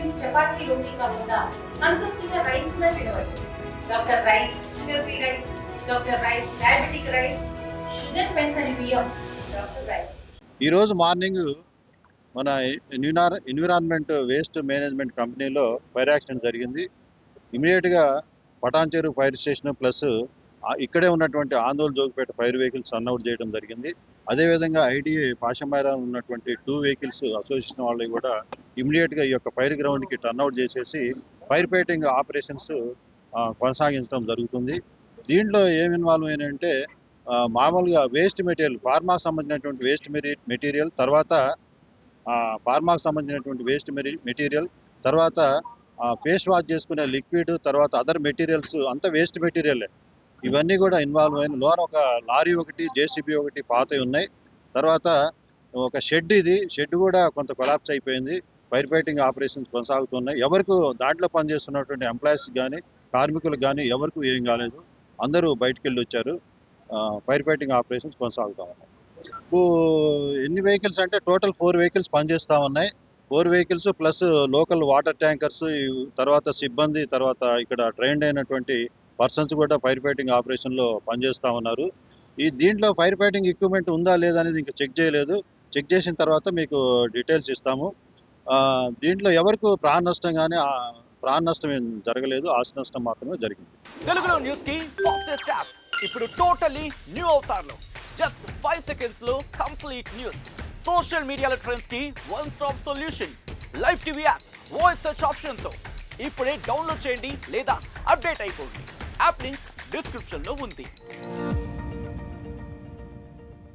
Meals chapati రోటీ కాకుండా సంతృప్తిగా rice కూడా తినవచ్చు. Doctor rice sugar free rice doctor rice diabetic rice sugar పెన్సని బియ్యం డాక్టర్ రైస్. ఈరోజు మార్నింగ్ మన ఎన్విరాన్ ఎన్విరాన్మెంట్ వేస్ట్ మేనేజ్మెంట్ కంపెనీలో ఫైర్ యాక్సిడెంట్ జరిగింది. ఇమీడియట్గా పటాన్చేరు ఫైర్ స్టేషన్ ప్లస్ ఇక్కడే ఉన్నటువంటి ఆందోళన జోగిపేట ఫైర్ వెహికల్స్ రన్అట్ చేయడం జరిగింది. అదేవిధంగా ఐడిఏ పాషంబాయిలో ఉన్నటువంటి టూ వెహికల్స్ అసోసియేషన్ వాళ్ళు కూడా ఇమీడియట్గా ఈ యొక్క ఫైర్ గ్రౌండ్కి టర్న్అవుట్ చేసేసి ఫైర్ ఫైటింగ్ ఆపరేషన్స్ కొనసాగించడం జరుగుతుంది. దీంట్లో ఏమి ఇన్వాల్వ్ అయినంటే మామూలుగా వేస్ట్ మెటీరియల్ ఫార్మాకు సంబంధించినటువంటి వేస్ట్ మెటీరియల్ తర్వాత ఫార్మాకు సంబంధించినటువంటి వేస్ట్ మెటీరియల్ తర్వాత ఫేస్ వాష్ చేసుకునే లిక్విడ్ తర్వాత అదర్ మెటీరియల్స్ అంతా వేస్ట్ మెటీరియలే ఇవన్నీ కూడా ఇన్వాల్వ్ అయిన లోన ఒక లారీ ఒకటి జేసీబీ ఒకటి పాతవి ఉన్నాయి. తర్వాత ఒక షెడ్ ఇది. షెడ్ కూడా కొంత కొలాప్స్ అయిపోయింది. ఫైర్ ఫైటింగ్ ఆపరేషన్స్ కొనసాగుతున్నాయి. ఎవరికి దాంట్లో పనిచేస్తున్నటువంటి ఎంప్లాయీస్ కానీ కార్మికులకు కానీ ఎవరికి ఏం కాలేదు. అందరూ బయటికి వెళ్ళి వచ్చారు ఫైర్ ఫైటింగ్ ఆపరేషన్స్ కొనసాగుతా ఉన్నాయి. ఇప్పుడు ఎన్ని వెహికల్స్ అంటే టోటల్ ఫోర్ వెహికల్స్ పనిచేస్తూ ఉన్నాయి. Four vehicles plus local water tankers తర్వాత సిబ్బంది తర్వాత ఇక్కడ ట్రైన్డ్ అయినటువంటి పర్సన్స్ కూడా ఫైర్ ఫైటింగ్ ఆపరేషన్లో పనిచేస్తూ ఉన్నారు. ఈ దీంట్లో ఫైర్ ఫైటింగ్ ఎక్విప్మెంట్ ఉందా లేదా అనేది ఇంకా చెక్ చేయలేదు. చెక్ చేసిన తర్వాత మీకు డీటెయిల్స్ ఇస్తాము. దీంట్లో ఎవరికి ప్రాణ నష్టం కానీ ప్రాణ నష్టం ఏం జరగలేదు. ఆస్తి నష్టం మాత్రమే జరిగింది. తెలుగులో న్యూస్కి ఫాస్టెస్ట్ యాప్. ఇప్పుడు టోటలీ న్యూ అవతార్లో. జస్ట్ ఫైవ్ సెకండ్స్లో కంప్లీట్ న్యూస్. సోషల్ మీడియాలో ట్రెండ్స్కి one stop solution. Live TV app voice search ఆప్షన్తో ఇప్పుడే డౌన్లోడ్ చేయండి లేదా అప్డేట్ అయిపోండి. యాప్ లింక్ డిస్క్రిప్షన్లో ఉంది.